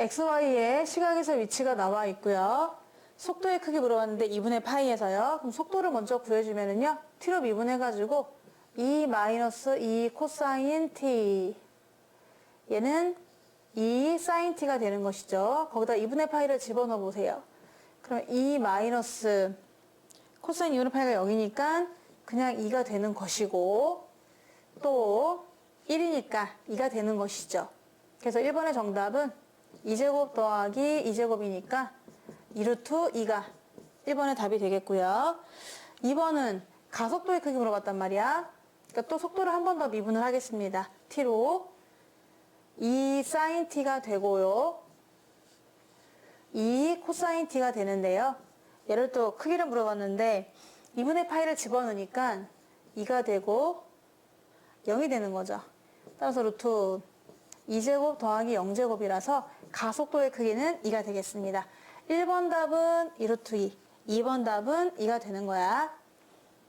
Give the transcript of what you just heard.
xy의 시각에서 위치가 나와 있고요. 속도의 크기 물어봤는데 2분의 파이에서요. 그럼 속도를 먼저 구해주면은요. t로 미분해가지고 2 마이너스 2 코사인 t 얘는 2 사인 t가 되는 것이죠. 거기다 2분의 파이를 집어넣어 보세요. 그럼 2 마이너스 코사인 2분의 파이가 0이니까 그냥 2가 되는 것이고 또 1이니까 2가 되는 것이죠. 그래서 1번의 정답은 2제곱 더하기 2제곱이니까 2루트 2가 1번의 답이 되겠고요. 2번은 가속도의 크기 물어봤단 말이야. 그러니까 또 속도를 한 번 더 미분을 하겠습니다. t로 2 사인 t가 되고요. 2 코사인 t가 되는데요. 얘를 또 크기를 물어봤는데 2분의 파이를 집어넣으니까 2가 되고 0이 되는 거죠. 따라서 루트 2제곱 더하기 0제곱이라서 가속도의 크기는 2가 되겠습니다. 1번 답은 2루트 2, 2번 답은 2가 되는 거야.